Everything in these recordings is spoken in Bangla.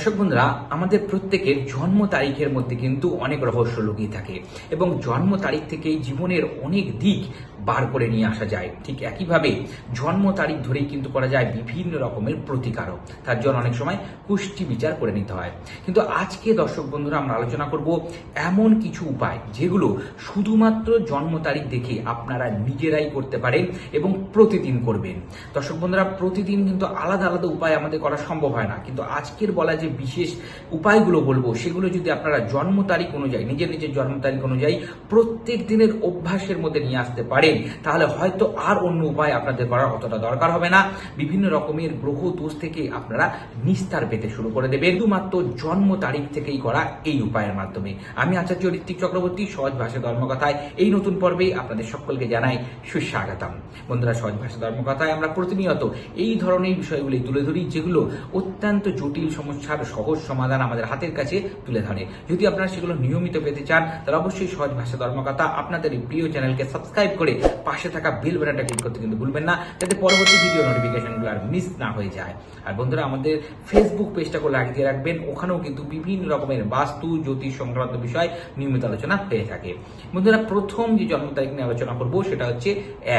দর্শক বন্ধুরা, আমাদের প্রত্যেকের জন্ম তারিখের মধ্যে কিন্তু অনেক রহস্য লুকিয়ে থাকে এবং জন্ম তারিখ থেকেই জীবনের অনেক দিক বার করে নিয়ে আসা যায়। ঠিক একইভাবে জন্ম তারিখ ধরেই কিন্তু করা যায় বিভিন্ন রকমের প্রতিকারও। তার জন্য অনেক সময় পুষ্টি বিচার করে নিতে হয়। কিন্তু আজকে দর্শক বন্ধুরা, আমরা আলোচনা করব এমন কিছু উপায় যেগুলো শুধুমাত্র জন্ম তারিখ দেখে আপনারা নিজেরাই করতে পারেন এবং প্রতিদিন করবেন। দর্শক বন্ধুরা, প্রতিদিন কিন্তু আলাদা আলাদা উপায় আমাদের করা সম্ভব হয় না। কিন্তু আজকের বলা যে বিশেষ উপায়গুলো বলব, সেগুলো যদি আপনারা জন্ম তারিখ অনুযায়ী, নিজের নিজের জন্ম তারিখ অনুযায়ী প্রত্যেক দিনের অভ্যাসের মধ্যে নিয়ে আসতে পারেন, তাহলে হয়তো আর অন্য উপায় আপনাদের করার অতটা দরকার হবে না। বিভিন্ন রকমের গ্রহ দোষ থেকে আপনারা নিস্তার পেতে শুরু করে দেবেন। শুধুমাত্র জন্ম তারিখ থেকেই করা এই উপায়ের মাধ্যমে। আমি আচার্য ঋত্বিক চক্রবর্তী, সহজ ভাষা ধর্মকথায় এই নতুন পর্বে আপনাদের সকলকে জানাই সুস্বাগতম। বন্ধুরা, সহজ ভাষা ধর্মকথায় আমরা প্রতিনিয়ত এই ধরনের বিষয়গুলি তুলে ধরি, যেগুলো অত্যন্ত জটিল সমস্যার সহজ সমাধান আমাদের হাতের কাছে তুলে ধরে। যদি আপনারা সেগুলো নিয়মিত পেতে চান, তাহলে অবশ্যই সহজ ভাষা ধর্মকথা আপনাদের এই প্রিয় চ্যানেলকে সাবস্ক্রাইব করে পাশে থাকা বেল বাটনটা ক্লিক করতে কিন্তু ভুলবেন না, যাতে পরবর্তী ভিডিও নোটিফিকেশনগুলো আর মিস না হয়ে যায়। আর বন্ধুরা, আমাদের ফেসবুক পেজটাকে লাগিয়ে দিয়ে রাখবেন, ওখানেও কিন্তু বিভিন্ন রকমের বাস্তু, জ্যোতিষ সংক্রান্ত বিষয় নিয়মিত আলোচনা হয়ে থাকে। বন্ধুরা, প্রথম যে জন্ম তারিখ নিয়ে আলোচনা করব সেটা হচ্ছে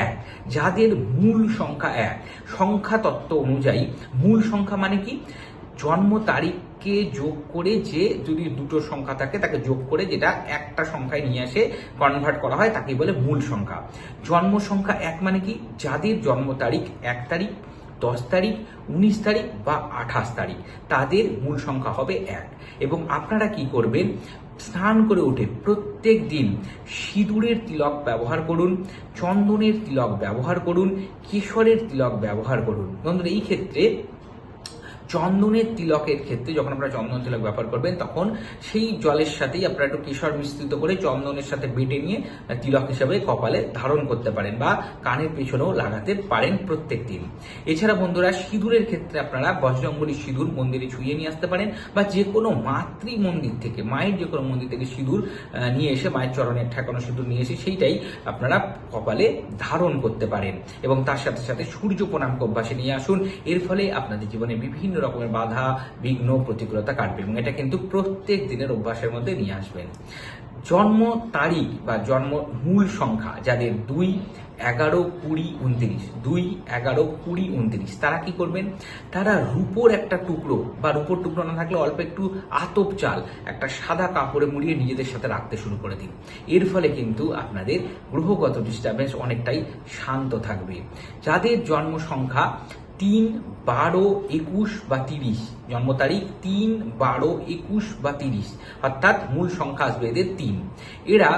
এক। যাদের মূল সংখ্যা এক সংখ্যা তত্ত্ব অনুযায়ী মূল সংখ্যা মানে কি? জন্ম তারিখকে যোগ করে যে যদি দুটো সংখ্যা থাকে, তাকে যোগ করে যেটা একটা সংখ্যায় নিয়ে আসে কনভার্ট করা হয় তাকে বলে মূল সংখ্যা। জন্ম সংখ্যা এক মানে কি? যাদের জন্ম তারিখ এক তারিখ, দশ তারিখ, উনিশ তারিখ বা আঠাশ তারিখ, তাদের মূল সংখ্যা হবে এক। এবং আপনারা কি করবেন? স্নান করে উঠে প্রত্যেক দিন সিঁদুরের তিলক ব্যবহার করুন, চন্দনের তিলক ব্যবহার করুন, কেশরের তিলক ব্যবহার করুন। বন্ধুরা, এই ক্ষেত্রে চন্দনের তিলকের ক্ষেত্রে যখন আপনারা চন্দন তিলক ব্যবহার করবেন, তখন সেই জলের সাথেই আপনারা একটু কেশর মিশ্রিত করে চন্দনের সাথে বেটে নিয়ে তিলক হিসাবে কপালে ধারণ করতে পারেন বা কানের পেছনেও লাগাতে পারেন প্রত্যেক দিন এছাড়া বন্ধুরা, সিঁদুরের ক্ষেত্রে আপনারা বজরঙ্গলি সিঁদুর মন্দিরে ছুঁয়ে নিয়ে আসতে পারেন বা যে কোনো মাতৃ মন্দির থেকে, মায়ের যে কোনো মন্দির থেকে সিঁদুর নিয়ে এসে, মায়ের চরণের ঠেকানো সিঁদুর নিয়ে এসে সেইটাই আপনারা কপালে ধারণ করতে পারেন। এবং তার সাথে সাথে সূর্য প্রণাম অভ্যাসে নিয়ে আসুন। এর ফলে আপনাদের জীবনে বিভিন্ন রকমের বাধা, বিঘ্ন, প্রতিকূলতা কাটবে এবং এটা কিন্তু প্রত্যেক দিনের অভ্যাসের মধ্যে নিয়ে আসবেন। জন্ম তারিখ বা জন্ম মূল সংখ্যা যাদের দুই, এগারো, কুড়ি, উনত্রিশ, দুই, এগারো, কুড়ি, উনত্রিশ, তারা কি করবেন? তারা রূপোর একটা টুকরো বা রূপোর টুকরো না থাকলে অল্প একটু আতপ চাল, একটা সাদা কাপড়ে মুড়িয়ে নিজেদের সাথে রাখতে শুরু করে দিন। এর ফলে কিন্তু আপনাদের গ্রহগত ডিস্টারবেন্স অনেকটাই শান্ত থাকবে। যাদের জন্ম সংখ্যা তিন বারো একুশ বা তিরিশ। জন্ম তারিখ তিন বারো একুশ বা তিরিশ। অর্থাৎ মূল সংখ্যা আসবে এদের তিন। এরা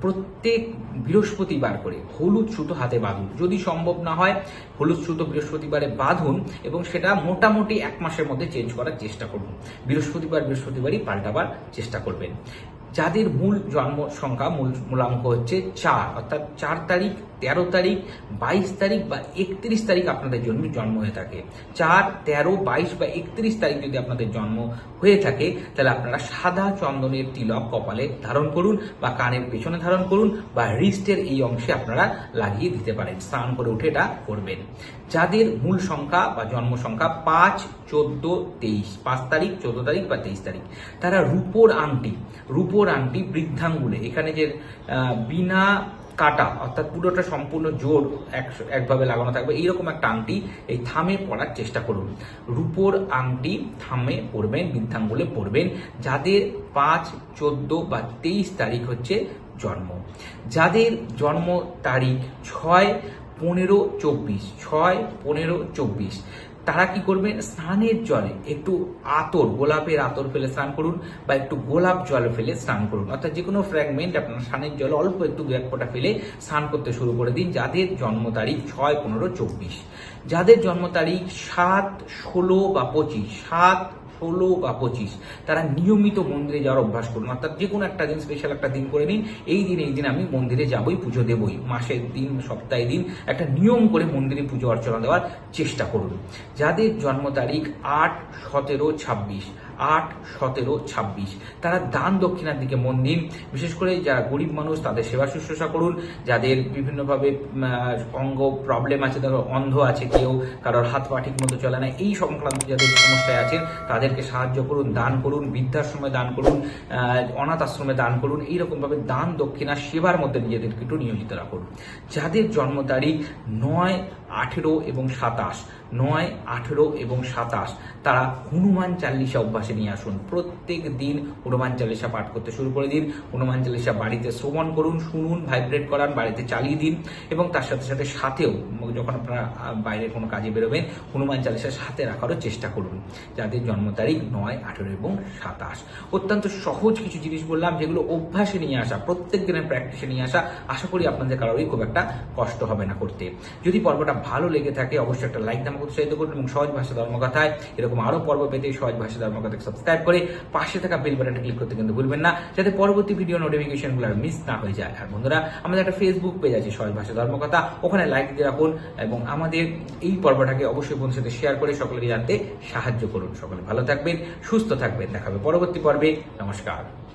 প্রত্যেক বৃহস্পতিবার করে হলুদ সুতো হাতে বাঁধুন। যদি সম্ভব না হয়, হলুদ সুতো বৃহস্পতিবারে বাঁধুন এবং সেটা মোটামুটি এক মাসের মধ্যে চেঞ্জ করার চেষ্টা করুন। বৃহস্পতিবার বৃহস্পতিবারই পাল্টাবার চেষ্টা করবেন। যাদের মূল জন্ম সংখ্যা, মূল মূলাঙ্ক হচ্ছে চার। অর্থাৎ চার তারিখ, তেরো তারিখ, বাইশ তারিখ বা একত্রিশ তারিখ আপনাদের জন্য জন্ম হয়ে থাকে। চার, তেরো, বাইশ বা একত্রিশ তারিখ যদি আপনাদের জন্ম হয়ে থাকে, তাহলে আপনারা সাদা চন্দনের তিলক কপালে ধারণ করুন বা কানের পেছনে ধারণ করুন বা রিস্টের এই অংশে আপনারা লাগিয়ে দিতে পারেন। স্নান করে উঠে এটা করবেন। যাদের মূল সংখ্যা বা জন্ম সংখ্যা পাঁচ, চোদ্দ, তেইশ, পাঁচ তারিখ, চোদ্দ তারিখ বা তেইশ তারিখ, তারা রূপোর আংটি, রূপোর আংটি বৃদ্ধাঙ্গুলে। এখানে যে বিনা কাটা, অর্থাৎ পুরোটা সম্পূর্ণ জোর এক- একভাবে লাগানো থাকবে, এইরকম একটা আংটি এই থামে পরার চেষ্টা করুন। রূপোর আংটি থামে পরবেন বৃদ্ধাঙ্গুলে পরবেন যাদের পাঁচ, চোদ্দ বা তেইশ তারিখ হচ্ছে জন্ম। যাদের জন্ম তারিখ ছয়, পনেরো, চব্বিশ, ছয়, পনেরো, চব্বিশ। তারা কি করবেন স্নানের জলে একটু আতর, গোলাপের আতর ফেলে স্নান করুন বা একটু গোলাপ জল ফেলে স্নান করুন। অর্থাৎ যে কোনো ফ্র্যাগমেন্ট আপনার স্নানের জলে অল্প একটু দু এক ফেলে স্নান করতে শুরু করে দিন। যাদের জন্ম তারিখ ছয়, পনেরো, চব্বিশ, যাদের জন্ম তারিখ সাত, ষোলো বা পঁচিশ, সাত ষোলো বা পঁচিশ, তারা নিয়মিত মন্দিরে যাওয়ার অভ্যাস করুন। অর্থাৎ যে কোনো একটা দিন স্পেশাল একটা দিন করে নিন, এই দিন এই দিন আমি মন্দিরে যাবই, পুজো দেবই। মাসের দিন, সপ্তাহে দিন একটা নিয়ম করে মন্দিরে পুজো অর্চনা দেওয়ার চেষ্টা করুন। যাদের জন্ম তারিখ আট, সতেরো, ছাব্বিশ, আট, সতেরো, ছাব্বিশ, তারা দান দক্ষিণার দিকে মন দিন। বিশেষ করে যারা গরিব মানুষ, তাদের সেবা শুশ্রূষা করুন। যাদের বিভিন্নভাবে অঙ্গ প্রবলেম আছে ধরো অন্ধ আছে, কেউ কারোর হাত পা ঠিক মতো চলে না, এই সংক্রান্ত যাদের সমস্যায় আছেন তাদেরকে সাহায্য করুন, দান করুন, বৃদ্ধাশ্রমে দান করুন অনাথ আশ্রমে দান করুন, এইরকমভাবে দান দক্ষিণা সেবার মধ্যে নিজেদেরকে একটু নিয়োজিত রাখুন। যাদের জন্ম তারিখ নয়, আঠেরো এবং সাতাশ নয়, আঠেরো এবং সাতাশ। তারা হনুমান চাল্লিশা অভ্যাসে নিয়ে আসুন। প্রত্যেক দিন হনুমান চাল্লিশা পাঠ করতে শুরু করে দিন। হনুমান চাল্লিশা বাড়িতে শ্রবণ করুন, শুনুন, ভাইব্রেট করান, বাড়িতে চালিয়ে দিন এবং তার সাথে সাথে সাথেও যখন আপনারা বাইরে কোনো কাজে বেরোবেন, হনুমান চালিশা সাথে রাখারও চেষ্টা করুন। যাদের জন্ম তারিখ নয়, আঠেরো এবং সাতাশ। অত্যন্ত সহজ কিছু জিনিস বললাম, যেগুলো অভ্যাসে নিয়ে আসা, প্রত্যেক দিনের প্র্যাকটিসে নিয়ে আসা, আশা করি আপনাদের কারোরই খুব একটা কষ্ট হবে না করতে। যদি পর্বটা ভালো লেগে থাকে, অবশ্যই একটা লাইক আমাকে উৎসাহিত করুন এবং সহজ ভাষা ধর্মকথায় এরকম আরও পর্ব পেতে সহজ ভাষা ধর্মকথাকে সাবস্ক্রাইব করে পাশে থাকা বেল বাটনটা ক্লিক করতে কিন্তু ভুলবেন না, যাতে পরবর্তী ভিডিও নোটিফিকেশনগুলো মিস না হয়ে যায়। আর বন্ধুরা, আমাদের একটা ফেসবুক পেজ আছে, সহজ ভাষা ধর্মকথা। ওখানে লাইক দিয়ে রাখুন এবং আমাদের এই পর্বটাকে অবশ্যই বন্ধুর সাথে শেয়ার করে সকলকে জানতে সাহায্য করুন। সকলে ভালো থাকবেন, সুস্থ থাকবেন। দেখাবে পরবর্তী পর্বে। নমস্কার।